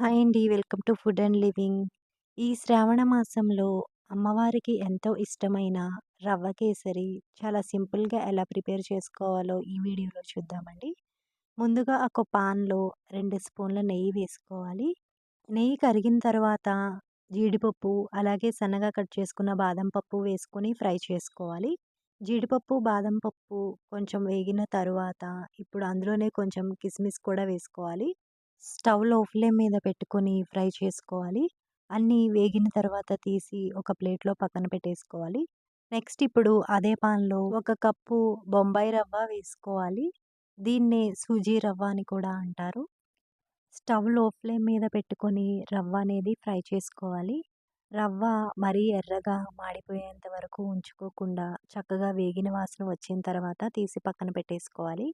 Hi అండి. Welcome to food and living. ఈ శ్రావణ మాసంలో అమ్మవారికి ఎంతో ఇష్టమైన రవ్వ కేసరి చాలా సింపుల్‌గా ఎలా ప్రిపేర్ చేసుకోవాలో ఈ వీడియోలో చూద్దామండి. ముందుగా ఒక పాన్‌లో రెండు స్పూన్ల నెయ్యి వేసుకోవాలి. నెయ్యి కరిగిన తర్వాత జీడిపప్పు, అలాగే సన్నగా కట్ చేసుకున్న బాదం పప్పు వేసుకొని ఫ్రై చేసుకోవాలి. జీడిపప్పు, బాదం పప్పు కొంచెం వేగిన తరువాత ఇప్పుడు అందులోనే కొంచెం కిస్మిస్ కూడా వేసుకోవాలి. స్టవ్లో ఫ్లేమ్ మీద పెట్టుకొని ఫ్రై చేసుకోవాలి. అన్నీ వేగిన తర్వాత తీసి ఒక ప్లేట్‌లో పక్కన పెట్టేసుకోవాలి. నెక్స్ట్ ఇప్పుడు అదే పాన్‌లో ఒక కప్పు బొంబాయి రవ్వ వేసుకోవాలి. దీన్నే సూజీ రవ్వ అని కూడా అంటారు. స్టవ్లో ఫ్లేమ్ మీద పెట్టుకొని రవ్వ అనేది ఫ్రై చేసుకోవాలి. రవ్వ మరీ ఎర్రగా మాడిపోయేంత వరకు ఉంచుకోకుండా చక్కగా వేగిన వాసన వచ్చిన తర్వాత తీసి పక్కన పెట్టేసుకోవాలి.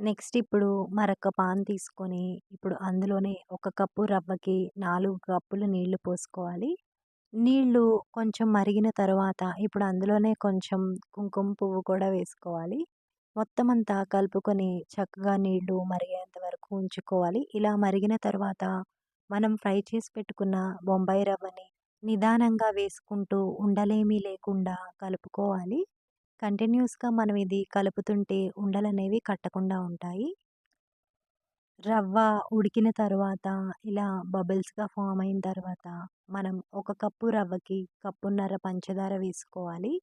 నెక్స్ట్ ఇప్పుడు మరొక పాన్ తీసుకొని ఇప్పుడు అందులోనే ఒక కప్పు రవ్వకి నాలుగు కప్పులు నీళ్ళు పోసుకోవాలి. నీళ్ళు కొంచెం మరిగిన తర్వాత ఇప్పుడు అందులోనే కొంచెం కుంకుమ పువ్వు కూడా వేసుకోవాలి. మొత్తం అంతా కలుపుకొని చక్కగా నీళ్ళు మరిగేంత వరకు ఉంచుకోవాలి. ఇలా మరిగిన తర్వాత మనం ఫ్రై చేసి పెట్టుకున్న బొంబాయి రవ్వని నిదానంగా వేసుకుంటూ ఉండలేమీ లేకుండా కలుపుకోవాలి. కంటిన్యూస్‌గా మనం ఇది కలుపుతుంటే ఉండలనేవి కట్టకుండా ఉంటాయి. రవ్వ ఉడికిన తరువాత ఇలా బబుల్స్‌గా ఫామ్ అయిన తర్వాత మనం ఒక కప్పు రవ్వకి కప్పున్నర పంచదార వేసుకోవాలి.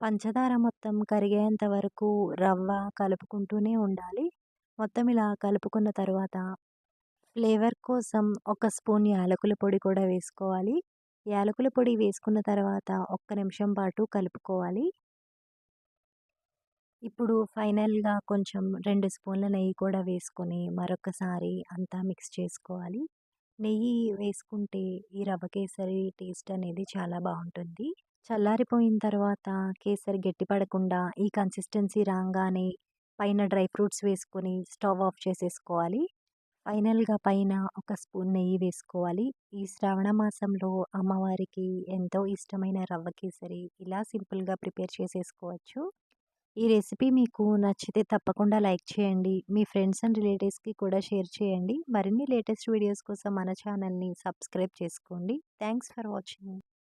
పంచదార మొత్తం కరిగేంత వరకు రవ్వ కలుపుకుంటూనే ఉండాలి. మొత్తం ఇలా కలుపుకున్న తర్వాత ఫ్లేవర్ కోసం ఒక స్పూన్ యాలకుల పొడి కూడా వేసుకోవాలి. యాలకుల పొడి వేసుకున్న తర్వాత ఒక్క నిమిషం పాటు కలుపుకోవాలి. ఇప్పుడు ఫైనల్‌గా కొంచెం 2 స్పూన్ల నెయ్యి కూడా వేసుకొని మరొకసారి అంతా మిక్స్ చేసుకోవాలి. నెయ్యి వేసుకుంటే ఈ రవ్వ కేసరి టేస్ట్ అనేది చాలా బావుంటుంది. చల్లారిపోయిన తర్వాత కేసరి గట్టిపడకుండా ఈ కన్సిస్టెన్సీ రాంగానే పైన డ్రై ఫ్రూట్స్ వేసుకొని స్టవ్ ఆఫ్ చేసేసుకోవాలి. ఫైనల్‌గా పైన ఒక స్పూన్ నెయ్యి వేసుకోవాలి. ఈ శ్రావణ మాసంలో అమ్మవారికి ఎంతో ఇష్టమైన రవ్వ కేసరి ఇలా సింపుల్‌గా ప్రిపేర్ చేసేసుకోవచ్చు. ఈ రెసిపీ మీకు నచ్చితే తప్పకుండా లైక్ చేయండి. మీ ఫ్రెండ్స్ అండ్ రిలేటివ్స్‌కి కూడా షేర్ చేయండి. మరిన్ని లేటెస్ట్ వీడియోస్ కోసం మన ఛానల్‌ని సబ్స్క్రైబ్ చేసుకోండి. Thanks for watching.